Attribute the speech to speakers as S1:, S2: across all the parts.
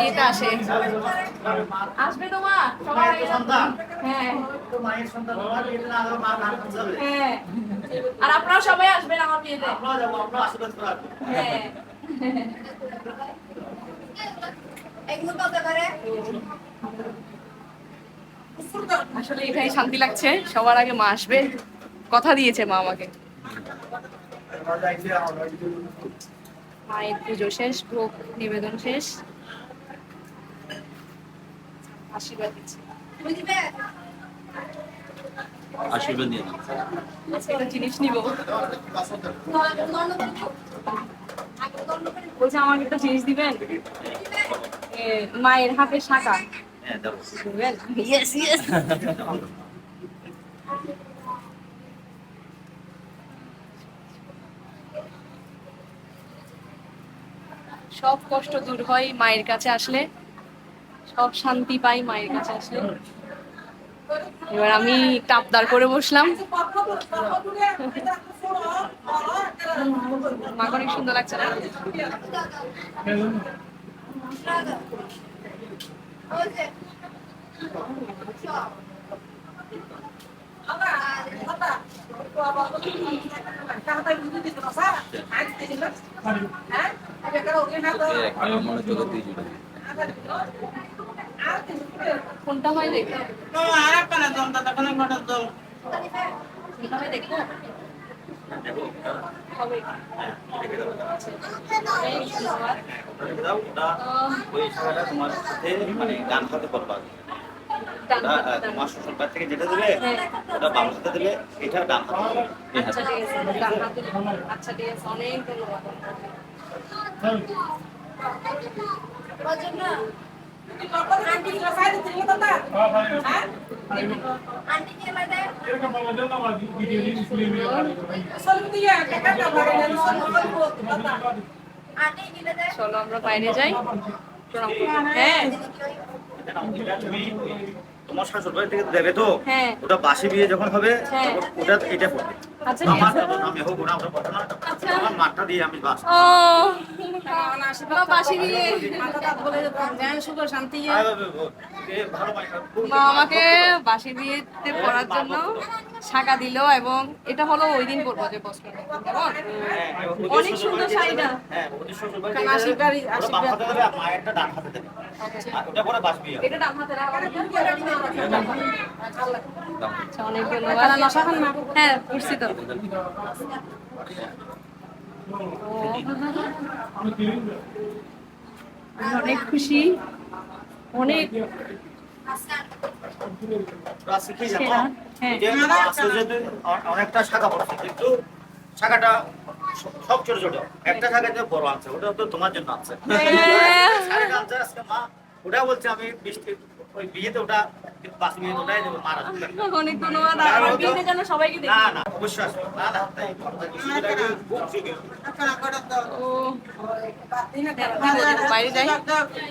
S1: বিয়েতে আসে। আসবে তো মা সবার আগে হ্যাঁ। হ্যাঁ। আর আপনারাও সবাই আসবেন আমার বিয়েতে। হ্যাঁ। আসলে এটাই শান্তি লাগছে সবার আগে মা আসবে। কথা দিয়েছে মা আমাকে। মায়ের পুজো শেষ ভোগ নিবেদন শেষ। আশীর্বাদ দিচ্ছে।
S2: আশীর্বাদ নিয়ে
S1: একটা জিনিস নিব। বলছে একটা জিনিস দিবেন? মায়ের হাতে শাখা।
S2: হ্যাঁ
S1: ইয়েস ইয়েস সব কষ্ট দূর হয় মায়ের কাছে আসলে। সব শান্তি পাই মায়ের কাছে আসলে। এবার আমি টাপদার করে বসলাম। মাকে অনেক সুন্দর লাগছে না?
S2: দিয়ে দিলাম।
S1: কোনটা হয় দেখো কোনটা হয় দেখো হবে অনেক ধন্যবাদ।
S2: দাও, ওটা ওই তোমার সাথে মানে ডান হাতে করবা তোমার শ্বশুর থেকে যেটা দেবে। ওটা বাম হাতে দেবে এটা ডান হাতে
S1: আচ্ছা ঠিক আছে। ডান হাতে আচ্ছা ঠিক আছে। অনেক ধন্যবাদ চলো আমরা বাইরে যাই হ্যাঁ
S2: তোমার শ্বশুর বাড়ি থেকে দেবে তো
S1: হ্যাঁ।
S2: ওটা বাসি বিয়ে যখন হবে
S1: হ্যাঁ।
S2: ওটা এটা পড়বে
S1: আচ্ছা,
S2: আমার আমি হোক ওটা আমরা পড়ব না
S1: আচ্ছা।
S2: আমার মাঠটা দিয়ে আমি বাস
S1: মা
S3: শান্তি
S1: আমাকে বাসি বিয়েতে পড়ার জন্য শাখা দিল এবং এটা হলো ওই দিন পরবো যে অনেক সুন্দর শাড়িটা।
S3: আশীর্বাদ- আশীর্বাদ।
S1: আচ্ছা ধন্যবাদ। হ্যাঁ বুঝছি তো। অনেক খুশি অনেক হ্যাঁ।
S2: অনেকটা শাখা পড়ছে কিন্তু শাখাটা সব ছোট ছোট একটা শাখাতে বড় আছে ওটা তো তোমার জন্য আছে
S1: হ্যাঁ।
S2: আজকে মা ওটা বলছে আমি বৃষ্টি ওই বিয়েতে ওটা
S1: অনেক ধন্যবাদ আমার বিয়েতে যেন সবাইকে দেখি।
S2: না না অবশ্যই আসবে। না না তাই
S1: ও। বাইরে যাই।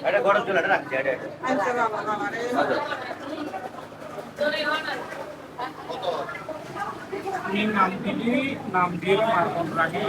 S2: এটা গরম চলে এটা রাখছি এটা এটা।
S4: নাম দিলি নাম দিয়ে মারণ রাখি।